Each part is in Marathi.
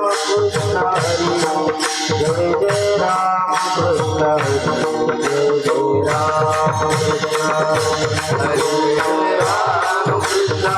राम कृष्ण हरी जय जय राम कृष्ण हरी जय जय राम कृष्ण हरी जय राम कृष्ण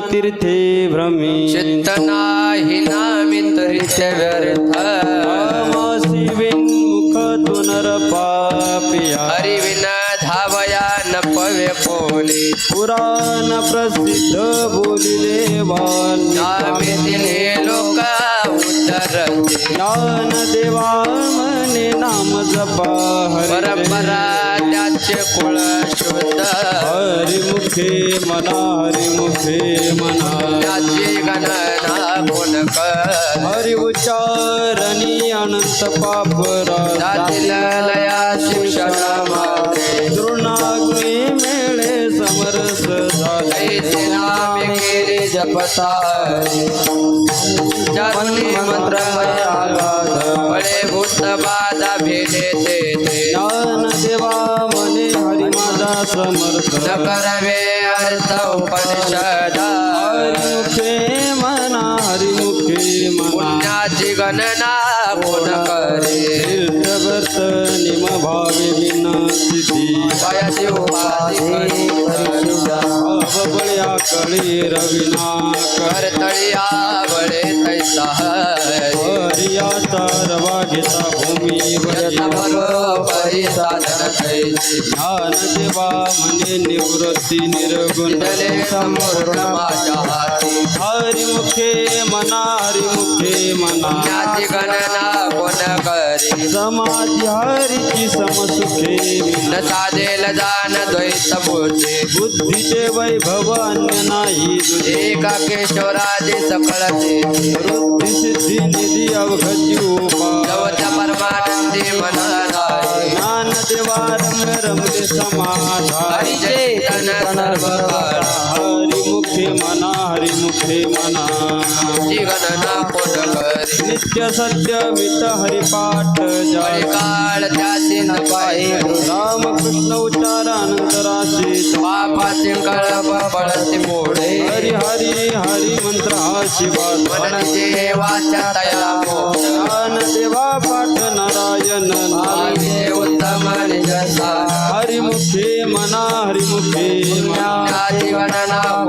तीर्थे भ्रमी नाही नामी तरी ते व्यर्थ विन्मुख तुनर पापिया हरिविना धावया न पवे कोणी पुराण प्रसिद्ध बोलिले तिने लोक उतरते ज्ञान देवा म्हणे नाम जपा. हरी परंपरा त्याचे कुळ शुद्ध. हरिमुखे मना हरिमुखे मना. त्याची गणना कर? हरि उच्चारणी अनंत पाप जातील लया शिक्षण माते तृणाग्नी मेळे समरस झाले नामे केले जपता मंत्र फळे भूत बाधा भेटे ते ज्ञान देवा म्हणे हरी माझा समर्थ. न करवे अर्थ उपनिषद. मना मना पुण्याची गणना कोण करे। तीर्थवर्त निम भावे विनाशिती। वयाची उपाधी करी बळ्या कळी रविना करतळी आवळे तैसा हरिया तरवा घेता भूमी बरोबरी साधन देवा म्हणे निवृत्ती निर्गुण। संपूर्ण माझ्या हाती हरिमुखे मना हरिमुखे मना पुण्याची गणना कोण करी? समाधी हरीची समसुखे न साधेल जाण द्वैत बुद्धी. बुद्धीचे वैभव अन्य नाही एका केशवराजे सकळते वृत्ती सिद्धी निधी अवघती उपा जवच्या परमानंदी ज्ञान देवा रम रमले समाधा हरी चैतन सर्व काळ मुखे मना हरि मुखे मना. जीवनना पोट करी नित्य सत्य वित हरि पाठ जय. काल त्याचे न पायी. राम कृष्ण उच्चारानंतराशी पापाचे कळप बळते मोडे. हरि हरि हरि मंत्र हा शिवा देवाच्या तया ज्ञान सेवा पाठ नारायण नारायण उत्तम निजसा. हरिमुखे मना हरि मुखे मना जीवनना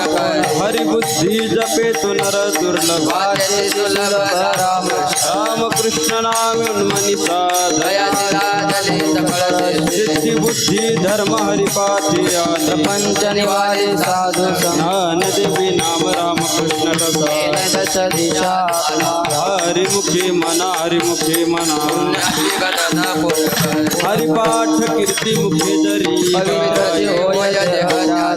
बुद्धी जपे तु नर दुर्लभ राम राम कृष्ण नाम उन्मनी साध दया दिला दलित सिद्धी बुद्धी धर्म हरि पाठियान पंच निवारे साधू ज्ञान देवी नाम राम कृष्ण रसा दश दिशा हरिमुखे मना हरिमुखे मना गणना पुन कर हरिपाठ कीर्ती मुखे जरी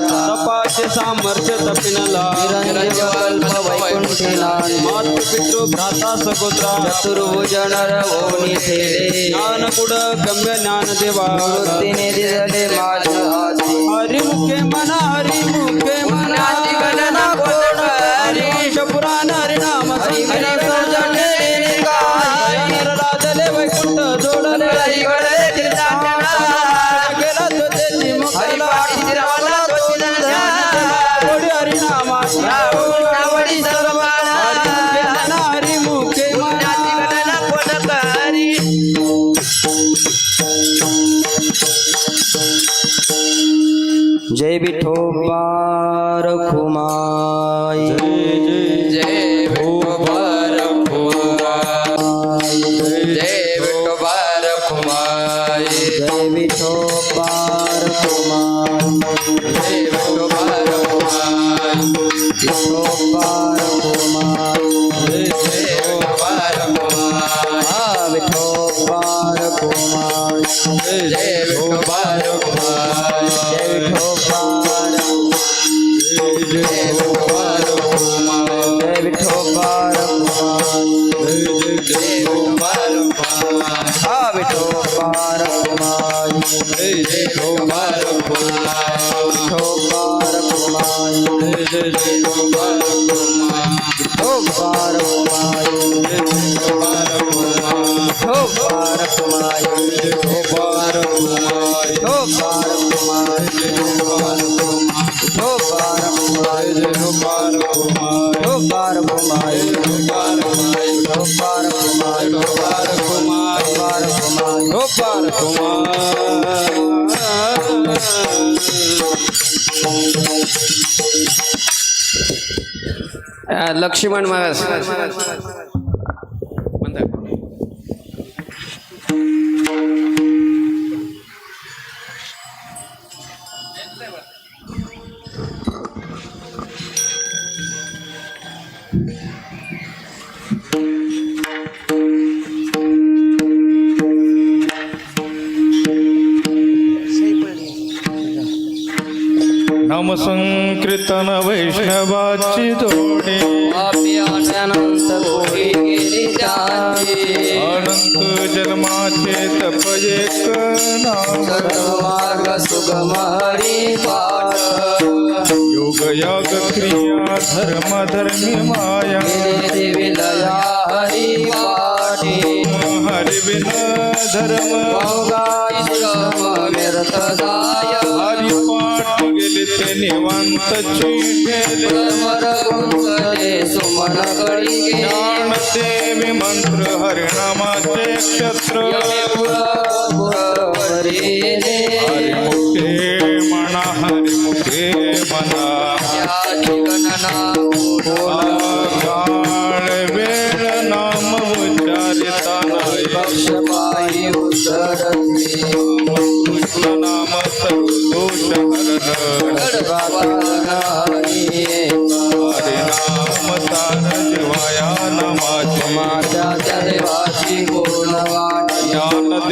तपाचे सामर्थ्य तपिनला निरंजन मातृ पितृ भ्राता सगोत्रा चतुर्भुज नर ज्ञान कुड गम्य ज्ञान देवा वृत्तीने दिसले माझ्या हाती हरिमुखे मना हरिमुखे मना पुण्याची गणना कोण करी? हरिवंश पुराण हरिनाम हरिविना सौजन्य তোমার ক্ষমায় જય કુમાર કુમાર કુમાર કુમાર જય કુમાર કુમાર કુમાર કુમાર કુમાર કુમાર કુમાર खुमाई. लक्ष्मण महाराज नामसंकीर्तन वैष्णवाची जोडी एक नाम सर्व सुगम हरी पाठ योग याग क्रिया धर्म धर्मी माया विलया हरी पाठी हरि बिन धर्म व्यर्थ जाय निवांत गुंतले सुमन ज्ञान देवी मंत्र हरिनामाचे क्षत्र. पुरवरीने हरि मुखे म्हणा हरि मुखे म्हणा. काळ वेळ नाम उच्चारिता नाही. पक्षपायी उतरती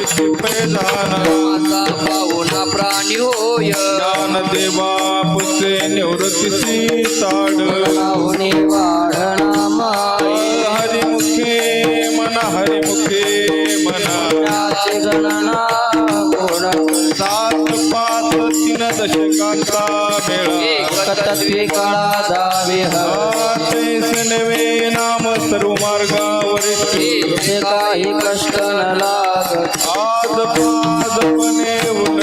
माझा पाहुणा प्राणी होय ज्ञान देवापसे निवृत्तीसी निवृत्ती लावणे वाढणा माय हरिमुखे मना हरिमुखे मुखे त्याचे गणना कोण सात पाच तीन दशकांचा मेळा. तत्वे काळा जावे हवे नाम सर्व मार्गावरी काही कष्ट न लागत। आज पादपणे उलट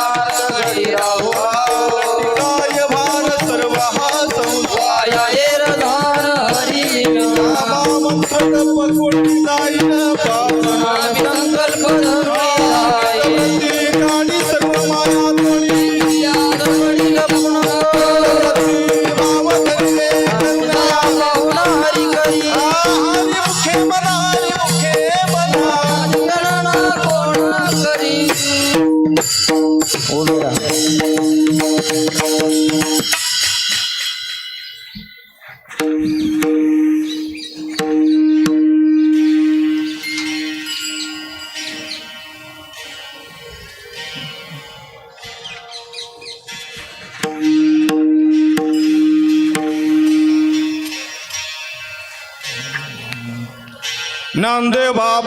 தங்கள் கொண்டாயின பாவங்கள் નંદ બાપ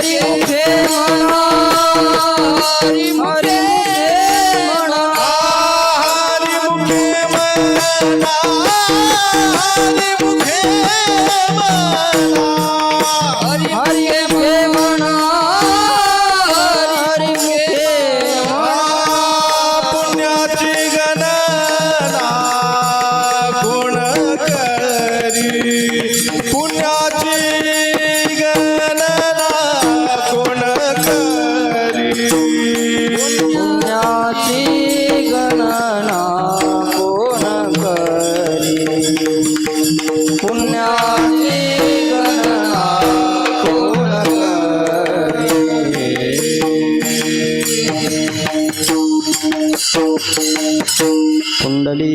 हरी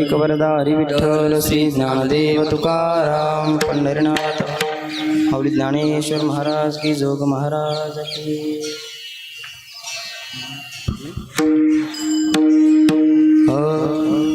पुंडलिक वरदारी विठ्ठल श्री ज्ञानदेव तुकाराम पंढरीनाथ आवडी ज्ञानेश्वर महाराज की जोग महाराज की हो.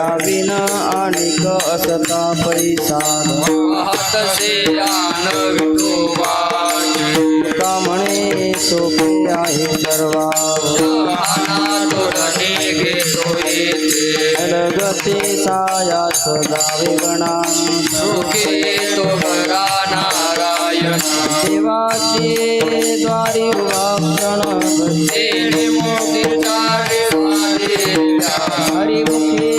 काळ याविन आणिक असता पैसाद हातसे आन विठोबा का म्हणे सोपे आहे सर्वा तोडणे घेतो येते गती सायास जावे गणा तो बरा नारायण. देवाची द्वारी वाक्षण. हरिमुखे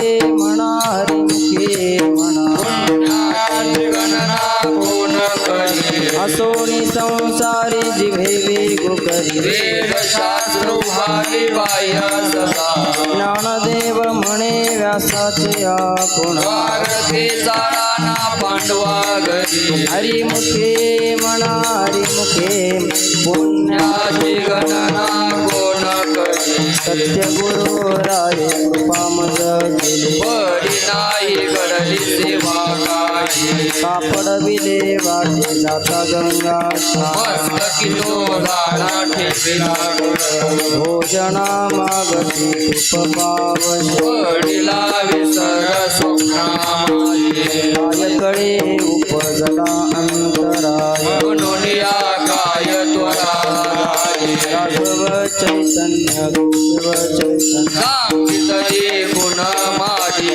सदा ज्ञानदेव म्हणे व्यासाचे आपण स्वागतीचा राणा पांडवा घरी हरिमुखे म्हणा हरिमुखे पुण्या पुण्याची गणना कोण करी सत्य गुरु राय कृपा मज केले बरी नाही घडली सेवा काही कापड विले वाटे जाता गंगा मस्तकी तो ठेविला भोजना मागती तुप पावश वडिला विसर स्वप्नामाये उपजला अंतराय म्हणून या काय त्वरा राघव चैतन्य गुरव चैतन्य सांगितले गुण माझी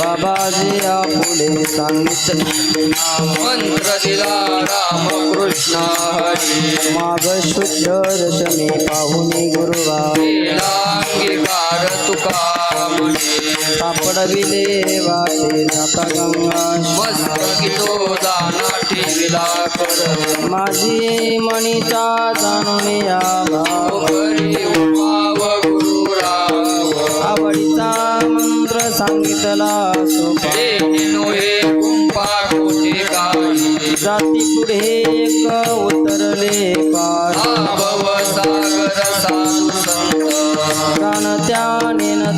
बाबाजी आपुले सांगितले. मंत्र दिला राम कृष्ण हरी माग शुद्ध रचने पाहुनी गुरुवा केला अंगीकार तुका म्हणे सापडविले वाटे जाता गंगा मस्तकी तो दाना ठेविला कर माझी मनीचा जाणून या आवडीचा मंत्र सांगितला सोपा जाती पुढे एक उतरले पार. साधू संत.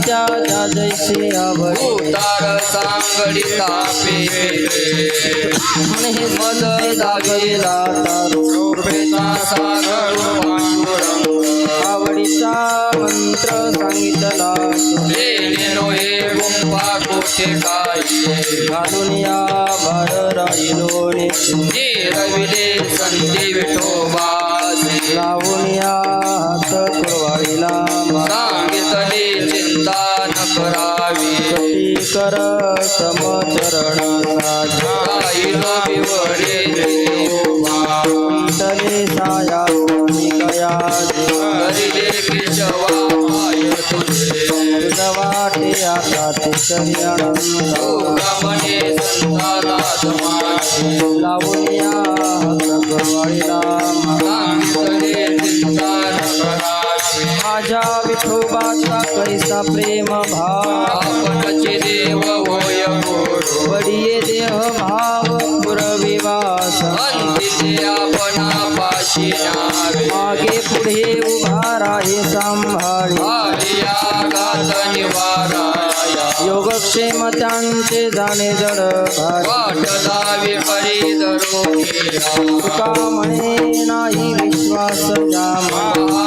त्या जैसे आवडी उतार सांगडी तापे हे मद तारू. सागर आवडीचा मंत्र सांगितला. घालून या भार राहिलो रविले संधी विठोबासी लावून या हात कुरवाडीला मारा सांगितली चिंता न गती कर समचरण साधले साया निकया करिले वाटे आता ते शर्यनंद गमने योगक्षेम त्यांचे जाणे जड वाटला तुका म्हणे नाही विश्वास जामा